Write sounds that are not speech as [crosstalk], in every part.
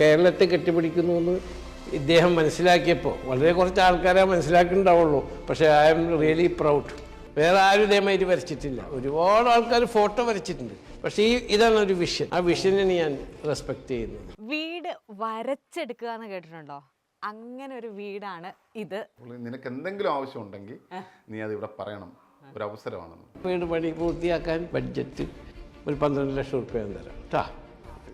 കേരളത്തെ കെട്ടിപ്പിടിക്കുന്നു എന്ന് ഇദ്ദേഹം മനസ്സിലാക്കിയപ്പോൾ വളരെ കുറച്ച് ആൾക്കാരെ മനസ്സിലാക്കിയിട്ടുണ്ടാവുള്ളൂ. പക്ഷേ ഐ എം റിയലി പ്രൗഡ്. വേറെ ആരും ഇതേമാതിരി വരച്ചിട്ടില്ല. ഒരുപാട് ആൾക്കാർ ഫോട്ടോ വരച്ചിട്ടുണ്ട്. പക്ഷേ ഈ ഇതാണ് ഒരു വിഷൻ ആ വിഷനെ ഞാൻ റെസ്പെക്ട് ചെയ്യുന്നത് വീട് വരച്ചെടുക്കുക എന്ന് കേട്ടിട്ടുണ്ടോ? അങ്ങനെ ഒരു വീടാണ് ഇത്. നിനക്ക് എന്തെങ്കിലും ആവശ്യം ഉണ്ടെങ്കിൽ നീ അത് ഇവിടെ പറയണം. ഒരു അവസരമാണെന്ന്. വീട് പണി പൂർത്തിയാക്കാൻ ബഡ്ജറ്റ് ഒരു പന്ത്രണ്ട് ലക്ഷം റുപ്യ ഞാൻ തരാം. കേട്ടാ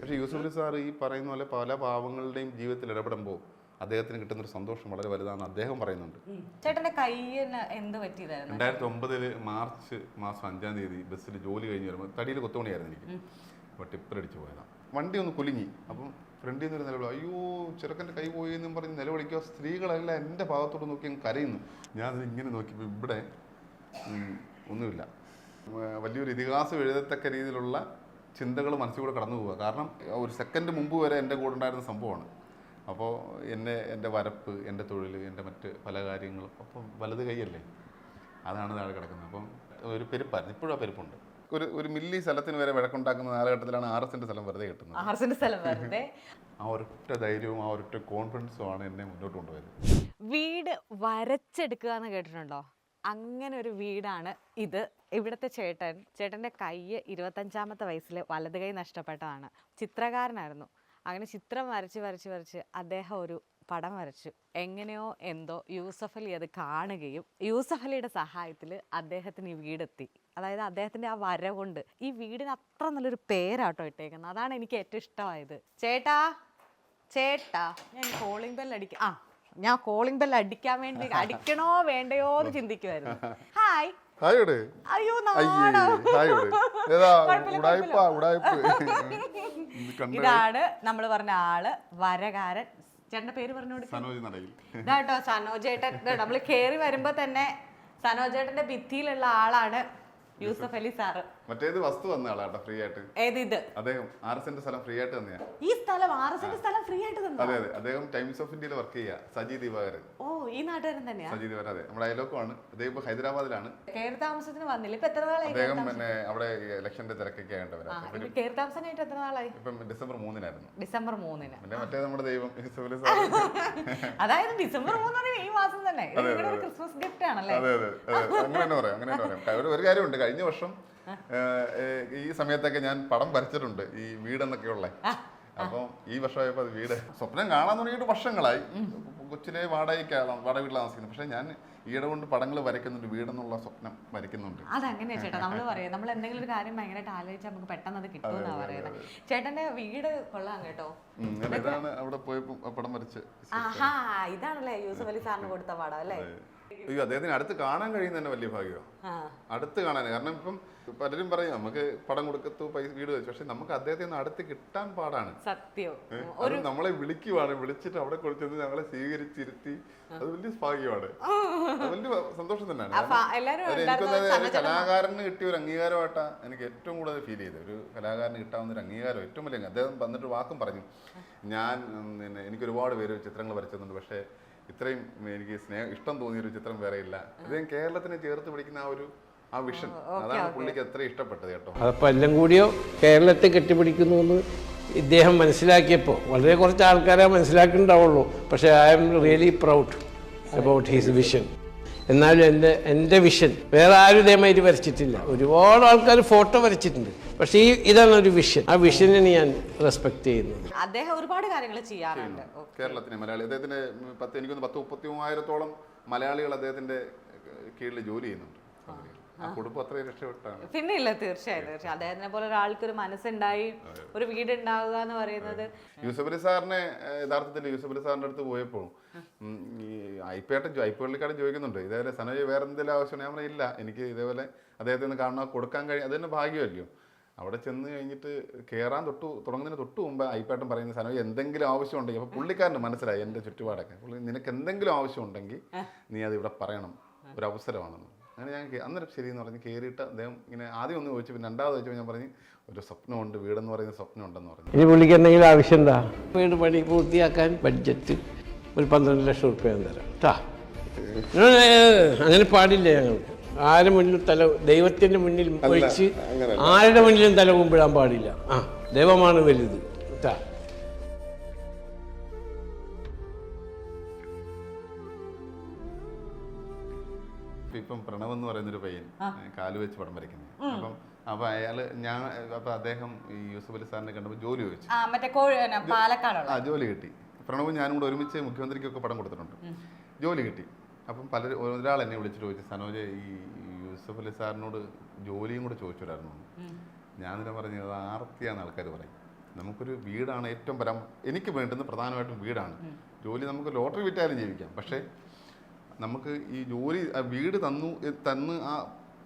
പക്ഷേ യൂസുഫ് സാർ ഈ പറയുന്ന പോലെ പല പാവങ്ങളുടെയും ജീവിതത്തിൽ ഇടപെടുമ്പോൾ അദ്ദേഹത്തിന് കിട്ടുന്ന ഒരു സന്തോഷം വളരെ വലുതാണെന്ന് അദ്ദേഹം പറയുന്നുണ്ട്. ചേട്ടന്റെ കയ്യിന് എന്ത് പറ്റിയതായിരുന്നു? രണ്ടായിരത്തി ഒമ്പതിൽ മാർച്ച് മാസം അഞ്ചാം തീയതി ബസ്സിൽ ജോലി കഴിഞ്ഞ് വരുമ്പോൾ തടിയിൽ കൊത്തുപണിയായിരുന്നു എനിക്ക്. അപ്പോൾ ടിപ്പർ അടിച്ച് പോയതാണ് വണ്ടി ഒന്ന് കുലുങ്ങി. അപ്പം ഫ്രണ്ടിൽ നിന്ന് ഒരു നിലവിളി അയ്യോ ചെറുക്കന്റെ കൈ പോയി എന്നും പറഞ്ഞ് നിലവിളിക്കുക. സ്ത്രീകളെല്ലാം എന്റെ ഭാഗത്തോട്ട് നോക്കി അങ്ങ് കരയുന്നു. ഞാൻ ഇങ്ങനെ നോക്കിയപ്പോൾ ഇവിടെ ഒന്നുമില്ല. വലിയൊരു ഇതിഹാസം എഴുതത്തക്ക രീതിയിലുള്ള ചിന്തകൾ മനസ്സിലൂടെ കടന്നു പോവുക. കാരണം ഒരു സെക്കൻഡ് മുമ്പ് വരെ എന്റെ കൂടെ ഉണ്ടായിരുന്ന സംഭവമാണ്. അപ്പോൾ എന്നെ എന്റെ വരപ്പ് എന്റെ തൊഴിൽ എന്റെ മറ്റ് പല കാര്യങ്ങളും അപ്പം വലത് കൈയല്ലേ? അതാണ് താഴെ കിടക്കുന്നത്. അപ്പം ഒരു പെരുപ്പായിരുന്നു. ഇപ്പോഴും ആ പെരുപ്പുണ്ട്. ഒരു ഒരു മില്ലി സ്ഥലത്തിന് വരെ വിളക്കുണ്ടാക്കുന്ന കാലഘട്ടത്തിലാണ് ആർ എസിന്റെ സ്ഥലം വെറുതെ കിട്ടുന്നത്. ആർ എസിന്റെ സ്ഥലം വെറുതെ? [laughs] ആ ഒരൊറ്റ ധൈര്യവും ആ ഒരൊറ്റ കോൺഫിഡൻസും ആണ് എന്നെ മുന്നോട്ട് കൊണ്ടുപോയത്. വീട് വരച്ചെടുക്കുക എന്ന് കേട്ടിട്ടുണ്ടോ? അങ്ങനെ ഒരു വീടാണ് ഇത്. ഇവിടുത്തെ ചേട്ടൻ ചേട്ടന്റെ കൈ ഇരുപത്തഞ്ചാമത്തെ വയസ്സിൽ വലത് കൈ നഷ്ടപ്പെട്ടതാണ്. ചിത്രകാരനായിരുന്നു. അങ്ങനെ ചിത്രം വരച്ച് വരച്ച് വരച്ച് അദ്ദേഹം ഒരു പടം വരച്ചു. എങ്ങനെയോ എന്തോ യൂസഫ് അലി അത് കാണുകയും യൂസഫ് അലിയുടെ സഹായത്തിൽ അദ്ദേഹത്തിന് ഈ വീടെത്തി. അതായത് അദ്ദേഹത്തിന്റെ ആ വര കൊണ്ട് ഈ വീടിന് അത്ര നല്ലൊരു പേരാട്ടോ ഇട്ടേക്കുന്നത്. അതാണ് എനിക്ക് ഏറ്റവും ഇഷ്ടമായത്. ചേട്ടാ ചേട്ടാ. ഞാൻ കോളിംഗ് ബെൽ അടിക്കാം ആ. ഞാൻ കോളിംഗ് ബെൽ അടിക്കാൻ വേണ്ടി അടിക്കണോ വേണ്ടയോ എന്ന് ചിന്തിക്കുമായിരുന്നു ഹായ് ഹായോട് അയ്യോ ഹായോട് ഉടായ്പ ഉടായ്പ. [laughs] ഇതാണ് നമ്മൾ പറഞ്ഞ ആൾ വരകാരൻ. ചേട്ടന്റെ പേര് പറഞ്ഞോട് ഇതാട്ടോ സനോജേട്ടൻ നമ്മൾ കേറി വരുമ്പോ തന്നെ സനോജേട്ടന്റെ ഭിത്തിയിലുള്ള ആളാണ് യൂസഫ് അലി സാറ്. മറ്റേത് വസ്തു വന്ന ആളാട്ടോ ഫ്രീ ആയിട്ട്. ഏത് ഇത്? അദ്ദേഹം ആർ എസിന്റെ സ്ഥലം ഫ്രീ ആയിട്ട് തന്നെയാ. ഈ സ്ഥലം ആർ എസ് എന്റെ സ്ഥലം ഫ്രീ ആയിട്ട് തന്നെ അതെ അതെ. അദ്ദേഹം ടൈംസ് ഓഫ് ഇന്ത്യയിൽ വർക്ക് ചെയ്യാ സജി ദിവാകരൻ. ഓ ഈ നാട്ടുകാരൻ തന്നെയാ? സജി ദിവാകരൻ അതെ. നമ്മുടെ അയലോക്കമാണ് അദ്ദേഹം ഇപ്പൊ ഹൈദരാബാദിലാണ്. കയറി താമസത്തിന് വന്നില്ല. ഇപ്പൊ എത്ര നാളായി അദ്ദേഹം പിന്നെ അവിടെ ഇലക്ഷന്റെ തിരക്കൊക്കെ ആയിട്ട് കയറി താമസമായിട്ട് എത്ര നാളായി? ഇപ്പം ഡിസംബർ മൂന്നിനായിരുന്നു. ഡിസംബർ മൂന്നിന്. പിന്നെ മറ്റേ നമ്മുടെ ദൈവം [laughs] അതായത് ഡിസംബർ മൂന്ന് ഈ മാസം തന്നെ. ക്രിസ്മസ് ഗിഫ്റ്റ് ആണല്ലേ? അതെ അതെ. അങ്ങനെ തന്നെ പറയാം അങ്ങനെ തന്നെ പറയാം. ഒരു- കാര്യമുണ്ട്. കഴിഞ്ഞ വർഷം ഈ സമയത്തൊക്കെ ഞാൻ പടം വരച്ചിട്ടുണ്ട് ഈ വീടെന്നൊക്കെയുള്ള. അപ്പം ഈ വർഷമായപ്പോൾ അത് വീട് സ്വപ്നം കാണാൻ തുടങ്ങിയിട്ട് വർഷങ്ങളായി. കൊച്ചിലെ വാടകയ്ക്കാണ് വാടക വീട്ടിൽ താമസിക്കുന്നത്. പക്ഷെ ഞാൻ ഈയിടെ കൊണ്ട് പടങ്ങൾ വരയ്ക്കുന്നുണ്ട് വീടെന്നുള്ള സ്വപ്നം വരയ്ക്കുന്നുണ്ട്. അതങ്ങനെയാ ചേട്ടാ. നമ്മൾ [laughs] പറയാം നമ്മൾ എന്തെങ്കിലും ഒരു കാര്യം ഭയങ്കരമായിട്ട് ആലോചിച്ചാൽ നമുക്ക് പെട്ടെന്ന് അത് കിട്ടുമെന്നാ പറയുന്നത് ചേട്ടന്റെ വീട് കൊള്ളാം കേട്ടോ. ഇതാണ് അവിടെ പോയപ്പോൾ പടം വരച്ച് ആഹാ ഇതാണല്ലേ യൂസഫ് അലി സാറിന് കൊടുത്ത പടം അല്ലേ? അയ്യോ അദ്ദേഹത്തിന് അടുത്ത് കാണാൻ കഴിയുന്ന തന്നെ വലിയ ഭാഗ്യമാണ് അടുത്ത് കാണാൻ കാരണം ഇപ്പം പലരും പറയും നമുക്ക് പടം കൊടുക്കത്തു പൈസ വീട് വെച്ചു. പക്ഷെ നമുക്ക് അദ്ദേഹത്തെ ഒന്ന് അടുത്ത് കിട്ടാൻ പാടാണ്. സത്യം. നമ്മളെ വിളിക്കുവാണ്. വിളിച്ചിട്ട് അവിടെ കൊടുത്തത് ഞങ്ങളെ സ്വീകരിച്ചിരുത്തി. അത് വലിയ ഭാഗ്യമാണ്. വലിയ സന്തോഷം തന്നെയാണ്. കലാകാരന് കിട്ടിയ ഒരു അംഗീകാരമായിട്ടാ എനിക്ക് ഏറ്റവും കൂടുതൽ ഫീൽ ചെയ്തത്. ഒരു കലാകാരന് കിട്ടാവുന്ന ഒരു അംഗീകാരം ഏറ്റവും വലിയ അദ്ദേഹം വന്നിട്ട് വാക്കും പറഞ്ഞു. ഞാൻ പിന്നെ എനിക്ക് ഒരുപാട് പേര് ചിത്രങ്ങൾ വരച്ചിട്ടുണ്ട്. പക്ഷേ ഇത്രയും എനിക്ക് സ്നേഹം ഇഷ്ടം തോന്നിയൊരു ചിത്രം വേറെ ഇല്ല. അദ്ദേഹം കേരളത്തിനെ ചേർത്ത് പിടിക്കുന്ന ആ ഒരു ആ വിഷൻ. അതാണ് പുള്ളിക്ക് എത്ര ഇഷ്ടപ്പെട്ടത് കേട്ടോ. അതപ്പോൾ എല്ലാം കൂടിയോ കേരളത്തെ കെട്ടിപ്പിടിക്കുന്നു എന്ന് ഇദ്ദേഹം മനസ്സിലാക്കിയപ്പോൾ വളരെ കുറച്ച് ആൾക്കാരെ മനസ്സിലാക്കിയിട്ടുണ്ടാവുള്ളൂ പക്ഷേ I am really proud about his vision എന്നാലും എന്റെ എന്റെ വിഷൻ വേറെ ആരും ഇതേമാതിരി വരച്ചിട്ടില്ല. ഒരുപാട് ആൾക്കാർ ഫോട്ടോ വരച്ചിട്ടുണ്ട്. പക്ഷേ ഈ ഇതാണ് ഒരു വിഷൻ ആ വിഷനെ ഞാൻ റെസ്പെക്ട് ചെയ്യുന്നത് അദ്ദേഹം ഒരുപാട് കാര്യങ്ങൾ ചെയ്യാറുണ്ട്. കേരളത്തിന് മലയാളി. അദ്ദേഹത്തിന്റെ പത്ത് എനിക്കൊന്ന് പത്ത് മുപ്പത്തി മൂവായിരത്തോളം മലയാളികൾ അദ്ദേഹത്തിന്റെ കീഴിൽ ജോലി. ആ കുടുംബം അത്രയും രക്ഷപ്പെട്ടാണ്. പിന്നെ ഇല്ല തീർച്ചയായും തീർച്ചയായും. അദ്ദേഹത്തിനെ പോലെ ഒരാൾക്ക് ഒരു മനസ്സുണ്ടായി ഒരു വീട് ഉണ്ടാവുക എന്ന് പറയുന്നത്. യൂസഫ് അലി സാറിനെ യഥാർത്ഥത്തിൽ യൂസഫ് അലി സാറിന്റെ അടുത്ത് പോയപ്പോൾ ഈ ഐപ്പേട്ടൻ ചോദിക്കുന്നുണ്ട് ഇതേപോലെ സനോജ് വേറെ എന്തെങ്കിലും ആവശ്യമാണ് ഞാൻ പറയില്ല ഇല്ല എനിക്ക് ഇതേപോലെ അദ്ദേഹത്തെ ഒന്ന് കാണാൻ കൊടുക്കാൻ കഴിയും അത് ഭാഗ്യമല്ലോ. ഭാഗ്യമല്ലയോ അവിടെ ചെന്ന് കഴിഞ്ഞിട്ട് കയറാൻ തൊട്ടു തുടങ്ങുന്നതിന് തൊട്ട് മുമ്പ് ഐപ്പേട്ടൻ പറയുന്ന സനോജ് എന്തെങ്കിലും ആവശ്യം ഉണ്ടെങ്കിൽ അപ്പോൾ പുള്ളിക്കാരന് മനസ്സിലായി എന്റെ ചുറ്റുപാടൊക്കെ പുള്ളി നിനക്ക് എന്തെങ്കിലും ആവശ്യം ഉണ്ടെങ്കിൽ നീ അത് ഇവിടെ പറയണം ഒരു അവസരമാണെന്ന്. അങ്ങനെ ഞാൻ അന്നേരം ശരി എന്ന് പറഞ്ഞ് കയറിയിട്ട് അദ്ദേഹം ഇങ്ങനെ ആദ്യം ഒന്ന് ചോദിച്ചു പിന്നെ രണ്ടാമത് ചോദിച്ചപ്പോൾ ഞാൻ പറഞ്ഞു ഒരു സ്വപ്നമുണ്ട് വീടെന്ന് പറയുന്ന സ്വപ്നമുണ്ടെന്ന് പറഞ്ഞു. ഇനി പുള്ളിക്ക് എന്തെങ്കിലും ആവശ്യം എന്താ? വീട് പണി പൂർത്തിയാക്കാൻ ബഡ്ജറ്റ് ഒരു പന്ത്രണ്ട് ലക്ഷം റുപ്യ തരാം. കേട്ടാ അങ്ങനെ പാടില്ല ഞങ്ങൾക്ക്. ആരുടെ മുന്നിലും തല ദൈവത്തിന്റെ മുന്നിൽ ഒഴിച്ച് ആരുടെ മുന്നിലും തല കുമ്പിടാൻ പാടില്ല. ആ ദൈവമാണ് വലുത്. കേട്ടാ ഇപ്പൊ പ്രണവ് എന്ന് പറയുന്നൊരു പയ്യൻ കാൽ വെച്ച് പടം വരയ്ക്കുന്നത് അപ്പം അപ്പൊ അയാൾ ഞാൻ അപ്പൊ അദ്ദേഹം ഈ യൂസഫ് അലി സാറിനെ കണ്ടപ്പോൾ ജോലി ചോദിച്ചു. ആ ജോലി കിട്ടി. പ്രണവ് ഞാനും കൂടെ ഒരുമിച്ച് മുഖ്യമന്ത്രിക്ക് ഒക്കെ പടം കൊടുത്തിട്ടുണ്ട്. ജോലി കിട്ടി. അപ്പം പല ഒരാൾ എന്നെ വിളിച്ചിട്ട് ചോദിച്ചു സനോജ് ഈ യൂസഫ് അലി സാറിനോട് ജോലിയും കൂടെ ചോദിച്ചിടായിരുന്നു ഞാൻ തന്നെ പറഞ്ഞത് ആർത്തിയാന്ന് ആൾക്കാർ പറയും. നമുക്കൊരു വീടാണ് ഏറ്റവും പരാ എനിക്ക് വേണ്ടുന്ന പ്രധാനമായിട്ടും വീടാണ്. ജോലി നമുക്ക് ലോട്ടറി വിറ്റാലും ജീവിക്കാം. പക്ഷേ നമുക്ക് ഈ ജോലി വീട് തന്നു തന്നു ആ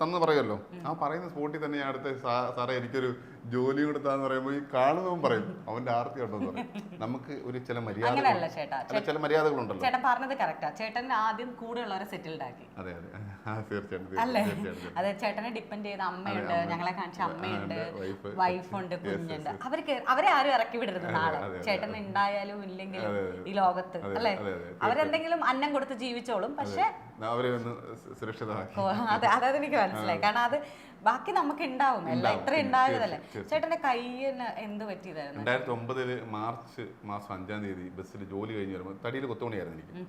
തന്ന് പറയുമല്ലോ. ആ പറയുന്ന സ്പോട്ടിൽ തന്നെ ഞാൻ അടുത്ത സാറേ എനിക്കൊരു ജോലി കൊടുത്താന്ന് പറയുമ്പോൾ ഈ കാണുന്നവൻ പറയും. അവന്റെ ആർത്തി ഉണ്ടെന്ന് പറയും. നമുക്ക് ഒരു ചില മര്യാദ അങ്ങനെയല്ല ചേട്ടാ. ചില മര്യാദകളുണ്ടല്ലോ. ചേട്ടൻ പറഞ്ഞത് കറക്റ്റാ ചേട്ടൻ ആദ്യം കൂടെയുള്ളവരെ സെറ്റിൽഡ് ആക്കി. അതെ അതെ. ആ തീർച്ചയായിട്ടും അല്ലേ? തീർച്ചയായിട്ടും തീർച്ചയായിട്ടും. അതെ ചേട്ടനെ ഡിപ്പെൻഡ് ചെയ്ത അമ്മയുണ്ട് അമ്മ. ഞങ്ങളെ കാണിച്ച അമ്മയുണ്ട് ആ, ഉണ്ട്, wife. വൈഫുണ്ട് Yes, കുഞ്ഞുണ്ട്. yes. അവർക്ക് അവരെ ആരും ഇറക്കി വിടരുത് നാളെ. അതെ, അതെ, ചേട്ടൻ ഉണ്ടായാലും ഇല്ലെങ്കിലും അതെ, അതെ. ഈ ലോകത്ത് അതെ, അല്ലേ? അതെ, അതെ, അവരെന്തെങ്കിലും അന്നം കൊടുത്ത് ജീവിച്ചോളും. പക്ഷെ അവരെ ഒന്ന് സു- സുരക്ഷിതമാക്കി. അതെ അതായത് എനിക്ക് മനസ്സിലായി. കാരണം അത് ബാക്കി നമുക്ക് ഉണ്ടാവും എല്ലാം ഇത്ര ഉണ്ടായതല്ലേ തീർച്ചയായും, ചേട്ടന്റെ കയ്യിന് എന്ത് പറ്റിയതായിരുന്നു? രണ്ടായിരത്തി ഒമ്പതിൽ മാർച്ച് മാസം അഞ്ചാം തീയതി ബസ്സിൽ ജോലി കഴിഞ്ഞ് വരുമ്പോൾ തടിയിൽ കൊത്തുപണിയായിരുന്നു എനിക്ക്.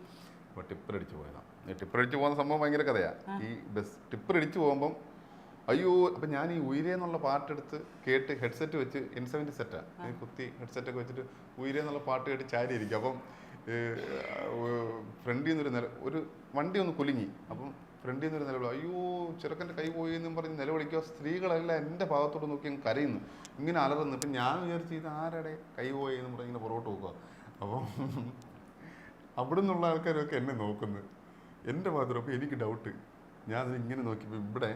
അപ്പോൾ ടിപ്പർ അടിച്ച് പോയതാണ് ടിപ്പർ അടിച്ച് പോകുന്ന സംഭവം ഭയങ്കര കഥയാ. ഈ ബസ് ടിപ്പർ അടിച്ച് പോകുമ്പം അയ്യോ അപ്പം ഞാൻ ഈ ഉയരെ എന്നുള്ള പാട്ടെടുത്ത് കേട്ട് ഹെഡ്സെറ്റ് വെച്ച് എൻ സെവന്റി സെറ്റാ കുത്തി ഹെഡ്സെറ്റൊക്കെ വെച്ചിട്ട് ഉയരെ എന്നുള്ള പാട്ട് കേട്ട് ചാരിയിരിക്കും. അപ്പം ഫ്രണ്ടിൽ നിന്നൊരു നില ഒരു വണ്ടി ഒന്ന് കുലുങ്ങി. അപ്പം ഫ്രണ്ടിൽ നിന്നൊരു നിലവിളി അയ്യോ ചെറുക്കന്റെ കൈ പോയി എന്നും പറഞ്ഞ് നിലവിളിക്കുക. സ്ത്രീകളെല്ലാം എന്റെ ഭാഗത്തോട്ട് നോക്കി അങ്ങ് കരയുന്നു. ഇങ്ങനെ അലറുന്നു. ഇപ്പം ഞാൻ വിചാരിച്ചു ഇത് ആരുടെ കൈ പോയി എന്ന് പറഞ്ഞ് ഇങ്ങനെ പുറകോട്ട് നോക്കുക. അപ്പം അവിടെ നിന്നുള്ള ആൾക്കാരൊക്കെ എന്നെ നോക്കുന്നു എന്റെ ഭാഗത്തോട് അപ്പോൾ എനിക്ക് ഡൗട്ട് ഞാൻ അതിന് ഇങ്ങനെ നോക്കിയപ്പോൾ ഇവിടെ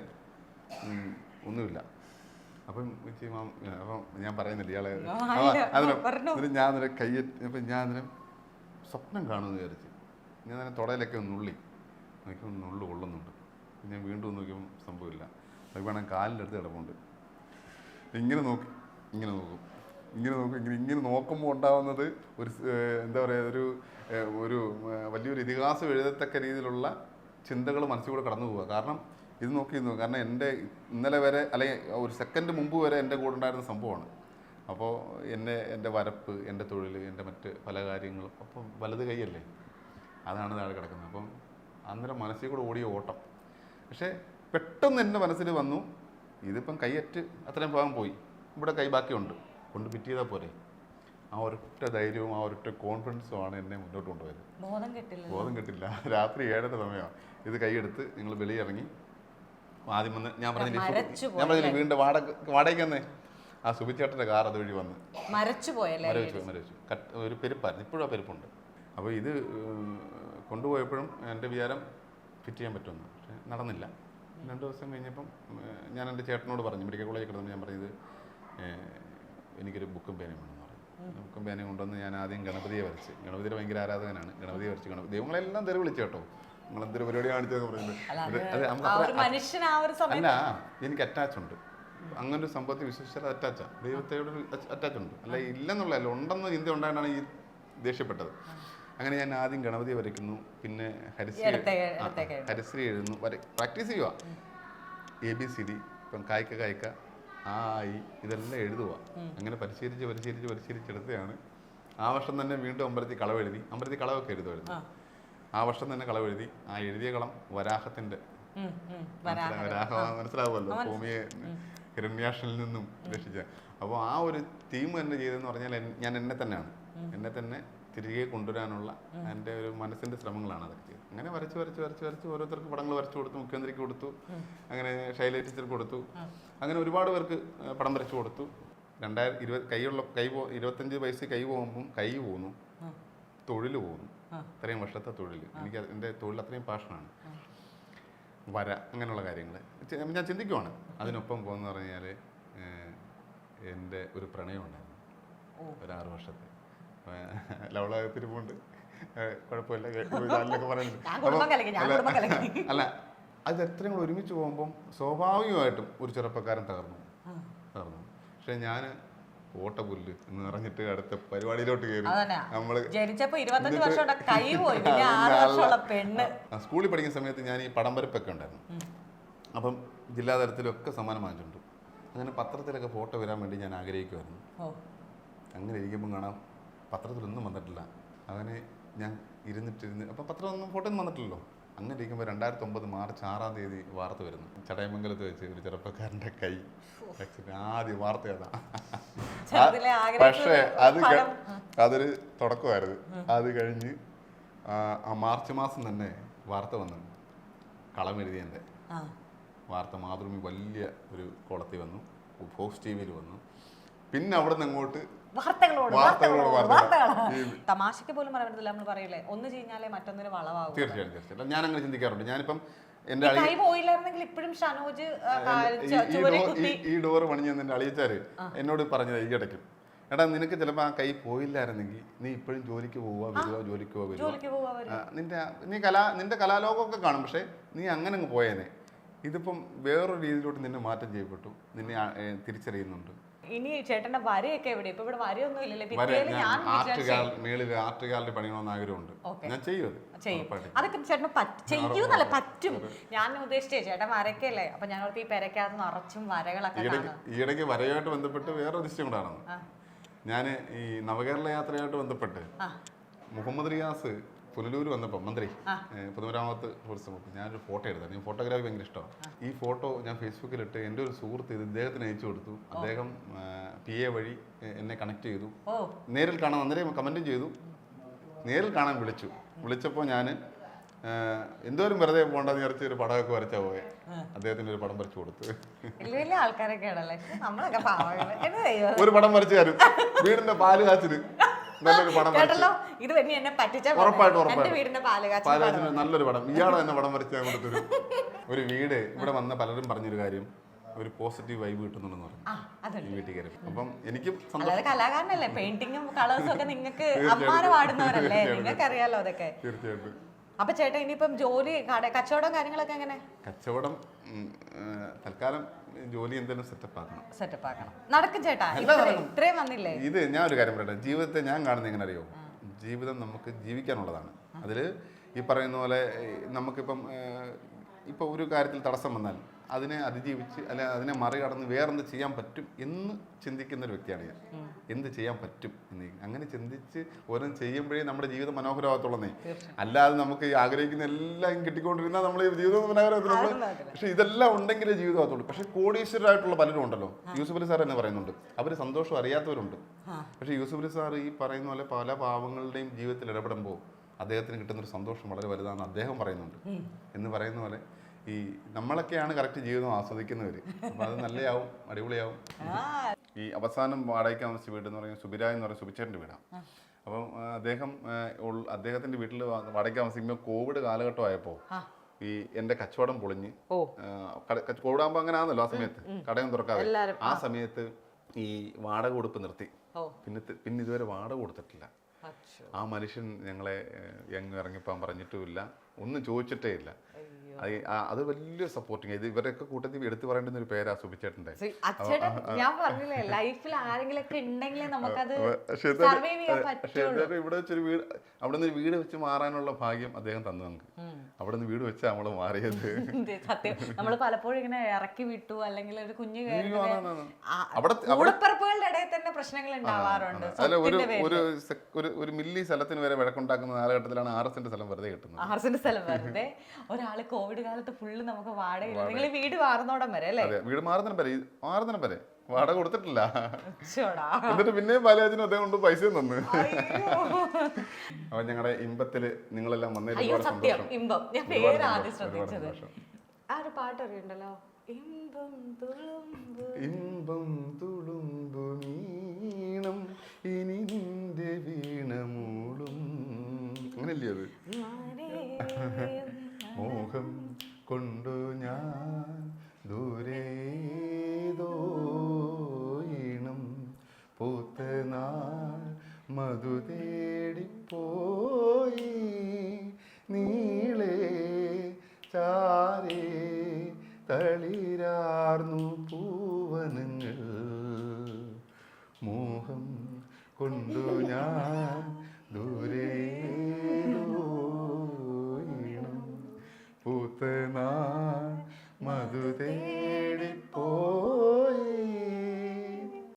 ഒന്നുമില്ല. അപ്പം അപ്പം ഞാൻ പറയുന്നില്ല ഇയാളെ അതിന് ഞാൻ അതിനെ കൈ അപ്പം ഞാൻ അതിനെ സ്വപ്നം കാണുമെന്ന് വിചാരിച്ച്. ഞാൻ അതിനെ തുടയിലൊക്കെ ഒന്ന് ഉള്ളി. നോക്കിയൊന്ന് ഉള്ളു കൊള്ളുന്നുണ്ട്. ഞാൻ വീണ്ടും ഒന്ന് നോക്കിയപ്പോൾ സംഭവമില്ല. വേണം കാലിന്റെ അടുത്ത് കിടപ്പുണ്ട്. ഇങ്ങനെ നോക്കി. ഇങ്ങനെ നോക്കും. ഇങ്ങനെ നോക്കും. ഇങ്ങനെ ഇങ്ങനെ നോക്കുമ്പോൾ ഉണ്ടാവുന്നത് ഒരു എന്താ പറയുക ഒരു ഒരു വലിയൊരു ഇതിഹാസം എഴുതത്തക്ക രീതിയിലുള്ള ചിന്തകൾ മനസ്സിലൂടെ കടന്നു പോവുക. കാരണം ഇത് നോക്കി കാരണം എന്റെ ഇന്നലെ വരെ അല്ലെങ്കിൽ ഒരു സെക്കൻഡ് മുമ്പ് വരെ എന്റെ കൂടെ ഉണ്ടായിരുന്ന സംഭവമാണ്. അപ്പോൾ എന്നെ എന്റെ വരപ്പ് എന്റെ തൊഴിൽ എന്റെ മറ്റ് പല കാര്യങ്ങളും അപ്പം വലത് കൈയല്ലേ? അതാണ് താഴെ കിടക്കുന്നത്. അപ്പം അന്നേരം മനസ്സിൽ കൂടെ ഓടിയ ഓട്ടം. പക്ഷേ പെട്ടെന്ന് എന്റെ മനസ്സിൽ വന്നു ഇതിപ്പം കൈയറ്റ് അത്രയും ഭാഗം പോയി. ഇവിടെ കൈ ബാക്കിയുണ്ട്. കൊണ്ട് പിറ്റ് ചെയ്താൽ പോരെ. ആ ഒരൊറ്റ ധൈര്യവും ആ ഒരൊറ്റ കോൺഫിഡൻസും ആണ് എന്നെ മുന്നോട്ട് കൊണ്ടുപോയത്. ബോധം കിട്ടില്ല ബോധം കിട്ടില്ല. രാത്രി ഏഴര സമയമാണ് ഇത് കൈയെടുത്ത് നിങ്ങൾ വെളിയിറങ്ങി ആദ്യം വന്ന് ഞാൻ പറഞ്ഞില്ലേ ഞാൻ പറഞ്ഞില്ലേ വീണ്ടും വാടക വാടകയ്ക്ക് വന്നേ? ആ സുബിച്ചേട്ടന്റെ കാർ അതുവഴി വന്ന്. മരച്ചു പോയല്ലേ? മരവിച്ചു മരവിച്ചു. കട്ട് ഒരു പെരുപ്പായിരുന്നു. ഇപ്പോഴും ആ പെരുപ്പുണ്ട്. അപ്പോൾ ഇത് കൊണ്ടുപോയപ്പോഴും എന്റെ വിചാരം ഫിറ്റ് ചെയ്യാൻ പറ്റുമെന്ന്. പക്ഷേ നടന്നില്ല. രണ്ട് ദിവസം കഴിഞ്ഞപ്പം ഞാൻ എന്റെ ചേട്ടനോട് പറഞ്ഞു മെഡിക്കൽ കോളേജിൽ കിടന്നു ഞാൻ പറഞ്ഞത് എനിക്കൊരു ബുക്കും പേനയും വേണമെന്ന് പറഞ്ഞു. ബുക്കും പേനയും കൊണ്ടുവന്ന് ഞാൻ ആദ്യം ഗണപതിയെ വരച്ച്. ഗണപതിയുടെ ഭയങ്കര ആരാധകനാണ്. ഗണപതിയെ വരച്ച് ഗണപതി. ദൈവങ്ങളെല്ലാം തെറി വിളിച്ചു കേട്ടോ. നിങ്ങൾ എന്തൊരു പരിപാടി കാണിച്ചതെന്ന് പറയുന്നത്. അല്ല എനിക്ക് അറ്റാച്ച് ഉണ്ട്. അങ്ങനെ ഒരു സംഭവത്തിൽ വിശ്വസിച്ചാൽ അറ്റാച്ചാ ദൈവത്തോട് അറ്റാച്ച് ഉണ്ട്. അല്ല ഇല്ലെന്നുള്ളതല്ല ഉണ്ടെന്ന് ചിന്ത ഉണ്ടായിട്ടാണ് ഈ ദേഷ്യപ്പെട്ടത്. അങ്ങനെ ഞാൻ ആദ്യം ഗണപതിയെ വരയ്ക്കുന്നു പിന്നെ ഹരിശ്രീ ഹരിശ്രീ എഴുതുന്നു വര പ്രാക്ടീസ് ചെയ്യുക. എ ബി സി ഡി ഇപ്പം കായ്ക്ക കായ്ക്ക ആ ആയി ഇതെല്ലാം എഴുതുക അങ്ങനെ പരിശീലിച്ച് പരിശീലിച്ച് പരിശീലിച്ചെടുത്തതാണ് ആ വർഷം തന്നെ വീണ്ടും അമ്പലത്തിൽ കളവ് എഴുതി അമ്പലത്തിൽ കളവൊക്കെ എഴുതുമായിരുന്നു. ആ. വർഷം തന്നെ കളവ് എഴുതി ആ എഴുതിയ കളം വരാഹത്തിന്റെ വരാഹ ഉം, വരാ- മനസ്സിലാ- മനസ്സിലാവുമല്ലോ ഭൂമിയെ ഹിരണ്യാക്ഷനിൽ നിന്നും രക്ഷിച്ച. അപ്പോൾ ആ ഒരു തീം തന്നെ ചെയ്തതെന്ന് പറഞ്ഞാൽ ഞാൻ എന്നെ തന്നെയാണ്. എന്നെ തന്നെ തിരികെ കൊണ്ടുവരാനുള്ള എന്റെ ഒരു മനസ്സിന്റെ ശ്രമങ്ങളാണ് അതൊക്കെ ചെയ്തത്. അങ്ങനെ വരച്ച് വരച്ച് വരച്ച് വരച്ച് ഓരോരുത്തർക്ക് പടങ്ങൾ വരച്ചു കൊടുത്തു മുഖ്യമന്ത്രിക്ക് കൊടുത്തു അങ്ങനെ ശൈല ടീച്ചർക്ക് കൊടുത്തു അങ്ങനെ ഒരുപാട് പേർക്ക് പടം വരച്ചു കൊടുത്തു. രണ്ടായിരം ഇരുപത് കൈയുള്ള കൈ പോ ഇരുപത്തഞ്ച് വയസ്സ് കൈ പോകുമ്പം കൈ പോകുന്നു തൊഴിൽ പോകുന്നു അത്രയും വർഷത്തെ തൊഴിൽ എനിക്ക് എന്റെ തൊഴിൽ അത്രയും പാഷനാണ് വര അങ്ങനെയുള്ള കാര്യങ്ങൾ ഞാൻ ചിന്തിക്കുവാണ്. അതിനൊപ്പം പോകുന്ന പറഞ്ഞാൽ എന്റെ ഒരു പ്രണയം ഉണ്ടായിരുന്നു. ഒരു ആറ് വർഷത്തെ. ലവളത്തിരിപ്പുണ്ട് കുഴപ്പമില്ല കേൾക്കുന്നൊക്കെ പറയുന്നുണ്ട് അല്ല [laughs] അത് എത്രയും കൂടെ ഒരുമിച്ച് പോകുമ്പം സ്വാഭാവികമായിട്ടും ഒരു ചെറുപ്പക്കാരൻ തകർന്നു. തകർന്നു. പക്ഷെ ഞാൻ ഓട്ടപുല്ല് എന്ന് പറഞ്ഞിട്ട് അടുത്ത പരിപാടിയിലോട്ട് കയറി. നമ്മൾ ജനിച്ചപ്പോ ഇരുപത്തഞ്ച് വർഷം കൈ പോയി. [laughs] പെണ്ണ്. സ്കൂളിൽ പഠിക്കുന്ന സമയത്ത് ഞാൻ ഈ പടം വരപ്പൊക്കെ ഉണ്ടായിരുന്നു അപ്പം ജില്ലാതലത്തിലൊക്കെ സമ്മാനം വാങ്ങിച്ചിട്ടുണ്ട്. അങ്ങനെ പത്രത്തിലൊക്കെ ഫോട്ടോ വരാൻ വേണ്ടി ഞാൻ ആഗ്രഹിക്കുമായിരുന്നു അങ്ങനെ ഇരിക്കുമ്പോൾ കാണാം പത്രത്തിലൊന്നും വന്നിട്ടില്ല. അങ്ങനെ ഞാൻ ഇരുന്നിട്ടിരുന്ന് അപ്പം പത്രമൊന്നും ഫോട്ടോ ഒന്നും വന്നിട്ടില്ലല്ലോ. അങ്ങനെ ഇരിക്കുമ്പോൾ രണ്ടായിരത്തി ഒമ്പത് മാർച്ച് ആറാം തീയതി വാർത്ത വരുന്നു. ചടയമംഗലത്ത് വെച്ച് ഒരു ചെറുപ്പക്കാരന്റെ കൈ ആദ്യ വാർത്ത ഏതാ പക്ഷേ അത് അതൊരു തുടക്കമായിരുന്നു. അത് കഴിഞ്ഞ് ആ, മാർച്ച് മാസം തന്നെ വാർത്ത വന്നു. കളം എഴുതിയതിന്റെ. ആ. വാർത്ത മാതൃഭൂമി വലിയ ഒരു കോളത്തിൽ വന്നു. ഫോക്സ് ടി വിയിൽ വന്നു. പിന്നെ അവിടെ നിന്ന് അങ്ങോട്ട് വാർത്തകളോട് വാർത്തകളോട് വാർത്തകളോട് വാർത്തകൾ. വാർത്തകളാണ് തമാശക്ക് പോലും പറയാൻ നമ്മൾ പറയില്ലേ? ഒന്ന് ചെയ്യാലേ മറ്റൊന്നിന് വളവാകും തീർച്ചയായും തീർച്ചയായും ഞാൻ അങ്ങനെ ചിന്തിക്കാറുണ്ട്. ഞാനിപ്പം എന്റെ ഈ ഇപ്പോഴും ഷനോജ് ഡോർ- പണിഞ്ഞ എന്റെ അളിയച്ചാര് എന്നോട് പറഞ്ഞത് ഈ ഇടയ്ക്ക്. എടാ നിനക്ക് ചിലപ്പോൾ ആ കൈ പോയില്ലായിരുന്നെങ്കിൽ നീ ഇപ്പോഴും ജോലിക്ക് പോവുക വരുക ജോലിക്ക് പോവുക വരുക പോവാ അവർ. ആ, നിന്റെ നീ കലാ നിന്റെ കലാലോകമൊക്കെ കാണും പക്ഷേ നീ അങ്ങനെ അങ്ങ് പോയേനെ. ഇതിപ്പം വേറൊരു രീതിയിലോട്ട് നിന്നെ മാറ്റം ചെയ്യപ്പെട്ടു നിന്നെ തിരിച്ചറിയുന്നുണ്ട്. ഇനി ചേട്ടന്റെ വരയൊക്കെ എവിടെ? ഇപ്പൊ ഇവിടെ വരയൊന്നും ഇല്ലല്ലേ വരെ ഞാൻ ഞാൻ ആർട്ട് വിചാരിച്ചേ ഗാലറി മേളിൽ ആർട്ട് പണിയണമെന്ന് ആഗ്രഹമുണ്ട്. ഞാൻ ചെയ്യും അത്. ചെയ്യും. അതൊക്കെ ചേട്ടന് പറ്റ- ചെയ്യൂന്നല്ല പറ്റും. ഞാൻ ഉദ്ദേശിച്ചേ ചേട്ടൻ വരക്കല്ലേ അപ്പൊ ഞങ്ങൾക്ക് ഈ പെരക്കകത്ത് നിറച്ചും വരകളൊക്കെ ഈയിടയ്ക്ക് വരയുമായിട്ട് ബന്ധപ്പെട്ട് വേറെ ദൃശ്യം കൂടാണ് ഞാൻ ഈ നവകേരള യാത്രയായിട്ട് ബന്ധപ്പെട്ട്. മുഹമ്മദ് റിയാസ് പുനലൂർ വന്നപ്പോൾ മന്ത്രി പൊതുമരാമത്ത് ടൂറിസം വകുപ്പ് ഞാനൊരു ഫോട്ടോ എടുത്തു എനിക്ക് ഫോട്ടോഗ്രാഫി ഭയങ്കര ഇഷ്ടമാണ്. ഈ ഫോട്ടോ ഞാൻ ഫേസ്ബുക്കിലിട്ട് എന്റെ ഒരു സുഹൃത്ത് ഇത് ഇദ്ദേഹത്തിന് അയച്ചു കൊടുത്തു. അദ്ദേഹം പി എ വഴി എന്നെ കണക്ട് ചെയ്തു. നേരിൽ കാണാൻ അന്നേരം കമന്റും ചെയ്തു. നേരിൽ കാണാൻ വിളിച്ചു. വിളിച്ചപ്പോൾ ഞാൻ എന്തോരം വെറുതെ പോകണ്ടെന്ന് വിചാരിച്ച ഒരു പടമൊക്കെ വരച്ചാ പോയെ. അദ്ദേഹത്തിന് ഒരു പടം വരച്ചു കൊടുത്തു. വലിയ ആൾക്കാരൊക്കെ ഒരു പടം വരച്ചു തരും. വീടിന്റെ പാൽ കാച്ചിന് [laughs] നല്ലൊരു പടം കേട്ടല്ലോ? ഇത് തന്നെ എന്നെ പറ്റിച്ച ഉറപ്പായിട്ടും ഉറപ്പായിട്ടും. വീടിന്റെ നല്ലൊരു പടം. ഇയാളെ തന്നെ പടം വരച്ച് ഞാൻ കൊടുത്തൊരു ഒരു വീട്. ഇവിടെ വന്ന പലരും പറഞ്ഞൊരു കാര്യം. ഒരു പോസിറ്റീവ് വൈബ് കിട്ടുന്നുണ്ടെന്ന് പറഞ്ഞു. ഈ വീട്ടിൽ കയറി. അപ്പം എനിക്കും കലാകാരനല്ലേ? പെയിന്റിങ്ങും കളേഴ്സും ഒക്കെ നിങ്ങൾക്ക് പാടുന്നവരല്ലേ നിങ്ങൾക്ക് അറിയാലോ അതൊക്കെ. തീർച്ചയായിട്ടും. അപ്പൊ ചേട്ടാ ഇനിയിപ്പം ജോലി കച്ചവടം കാര്യങ്ങളൊക്കെ എങ്ങനെ? കച്ചവടം തൽക്കാലം ജോലി എന്തെങ്കിലും സെറ്റപ്പ് ആക്കണം. സെറ്റപ്പ് ആക്കണം. നടക്കും ചേട്ടാ. ഇത്രയും- വന്നില്ലേ? ഇത് ഞാൻ ഒരു കാര്യം പറയട്ടെ. ജീവിതത്തെ ഞാൻ കാണുന്നത് എങ്ങനെ അറിയോ ജീവിതം നമുക്ക് ജീവിക്കാനുള്ളതാണ്. അതിൽ ഈ പറയുന്ന പോലെ നമുക്കിപ്പം ഇപ്പം ഇപ്പോൾ ഒരു കാര്യത്തിൽ തടസ്സം വന്നാൽ അതിനെ അതിജീവിച്ച് അല്ലെ അതിനെ മറികടന്ന് വേറെന്ത് ചെയ്യാൻ പറ്റും എന്ന് ചിന്തിക്കുന്ന ഒരു വ്യക്തിയാണ് ഞാൻ. എന്ത് ചെയ്യാൻ പറ്റും എന്ന് അങ്ങനെ ചിന്തിച്ച് ഓരോ ചെയ്യുമ്പോഴേ നമ്മുടെ ജീവിതം മനോഹരമാകത്തുള്ളതേ അല്ലാതെ നമുക്ക് ആഗ്രഹിക്കുന്ന എല്ലാം കിട്ടിക്കൊണ്ടിരുന്നാൽ നമ്മൾ ജീവിതം നടക്കില്ല. പക്ഷെ ഇതെല്ലാം ഉണ്ടെങ്കിലേ ജീവിതമാകത്തുള്ളൂ. പക്ഷെ കോടീശ്വരരായിട്ടുള്ള പലരും ഉണ്ടല്ലോ. യൂസുഫ് അലി സാർ എന്ന് പറയുന്നുണ്ട്. അവർ സന്തോഷം അറിയാത്തവരുണ്ട്. പക്ഷെ യൂസുഫ് അലി സാർ ഈ പറയുന്ന പോലെ പല പാവങ്ങളുടെയും ജീവിതത്തിൽ ഇടപെടുമ്പോൾ അദ്ദേഹത്തിന് കിട്ടുന്ന ഒരു സന്തോഷം വളരെ വലുതാണ് അദ്ദേഹം പറയുന്നുണ്ട്. എന്ന് പറയുന്ന പോലെ ഈ നമ്മളൊക്കെയാണ് കറക്റ്റ് ജീവിതം ആസ്വദിക്കുന്നവർ അപ്പോൾ അത് നല്ലയാവും അടിപൊളിയാവും. ഈ അവസാനം വാടകയ്ക്ക് താമസിച്ച വീട് എന്ന് പറയുന്നത് സുബിര എന്ന് പറയുന്ന സുബിച്ചേട്ടന്റെ വീടാണ് അപ്പം അദ്ദേഹം അദ്ദേഹത്തിന്റെ വീട്ടിൽ വാടകയ്ക്ക് താമസിക്കുമ്പോൾ കോവിഡ് കാലഘട്ടമായപ്പോൾ ഈ എന്റെ കച്ചവടം പൊളിഞ്ഞ് കോവിഡാകുമ്പോൾ അങ്ങനെ ആണല്ലോ ആ സമയത്ത്. കടയൊന്നും തുറക്കാതെ. ആ സമയത്ത് ഈ വാടക കൊടുപ്പ് നിർത്തി. പിന്നെ പിന്നെ ഇതുവരെ വാടക കൊടുത്തിട്ടില്ല. ആ മനുഷ്യൻ ഞങ്ങളെ എങ്ങ് ഇറങ്ങിപ്പോകാൻ പറഞ്ഞിട്ടുമില്ല. ഒന്നും ചോദിച്ചിട്ടേ ഇല്ല. അത് വലിയ സപ്പോർട്ടിങ് ഇത് ഇവരൊക്കെ കൂട്ടത്തിൽ എടുത്തു പറയേണ്ടുന്ന ഒരു പേരാ സുബിച്ചേട്ടന്റെ ഞാൻ പറഞ്ഞില്ലേ ലൈഫിൽ ആരെങ്കിലും ഒക്കെ ഉണ്ടെങ്കിലേ നമുക്കത് പക്ഷെ ഇവിടെ വെച്ചൊരു വീട് അവിടെ നിന്ന് വീട് വെച്ച് മാറാനുള്ള ഭാഗ്യം അദ്ദേഹം തന്നു നമുക്ക്. അവിടെ നിന്ന് വീട് വെച്ചാ നമ്മൾ മാറിയത്. സത്യം. നമ്മൾ പലപ്പോഴും ഇങ്ങനെ ഇറക്കി വിട്ടു അല്ലെങ്കിൽ ഒരു കുഞ്ഞു കൂടപ്പിറപ്പുകളുടെ ഇടയിൽ തന്നെ പ്രശ്നങ്ങൾ ഉണ്ടാവാറുണ്ട്. അതിൽ ഒരു ഒരു ഒരു മില്ലി സ്ഥലത്തിന് വരെ വഴക്കുണ്ടാക്കുന്ന കാലഘട്ടത്തിലാണ് ആർ എസിന്റെ സ്ഥലം വെറുതെ കിട്ടുന്നത്. ആർസിന്റെ സ്ഥലം വെറുതെ. ഒരാൾ കോവിഡ് കാലത്ത് ഫുള്ള് നമുക്ക് വാടക നിങ്ങൾ വീട് മാറുന്നോടം വരെ അല്ലേ? അതെ വീട് മാറുന്നതിനും വരെ മാറുന്നതിനും വരെ. വാടക കൊടുത്തിട്ടില്ല. എന്നിട്ട് പിന്നെയും ബാലാജിനും അദ്ദേഹം കൊണ്ട് പൈസ തന്നു. അപ്പൊ ഞങ്ങളുടെ ഇമ്പത്തിൽ നിങ്ങളെല്ലാം വന്നതിൽ സത്യം. ഇമ്പം. ഞാൻ പേര് ആദ്യം ശ്രദ്ധിച്ചത്. ആ ഒരു പാട്ട് അറിയണ്ടല്ലോ ഇമ്പം തുളുമ്പു ഇമ്പം തുളുമ്പുമീണം ഇനി നിന്റെ വീണമൂളും. അങ്ങനെയല്ലേ അത്? മോഹം കൊണ്ടു ഞാൻ ദൂരേതോയിണം പൂത്ത നാൾ മധു തേടിപ്പോയി. നീളേ ചാരേ തളിരാർന്നു പൂവനങ്ങൾ. മോഹം കൊണ്ടു ഞാൻ நான் மது தேடி போ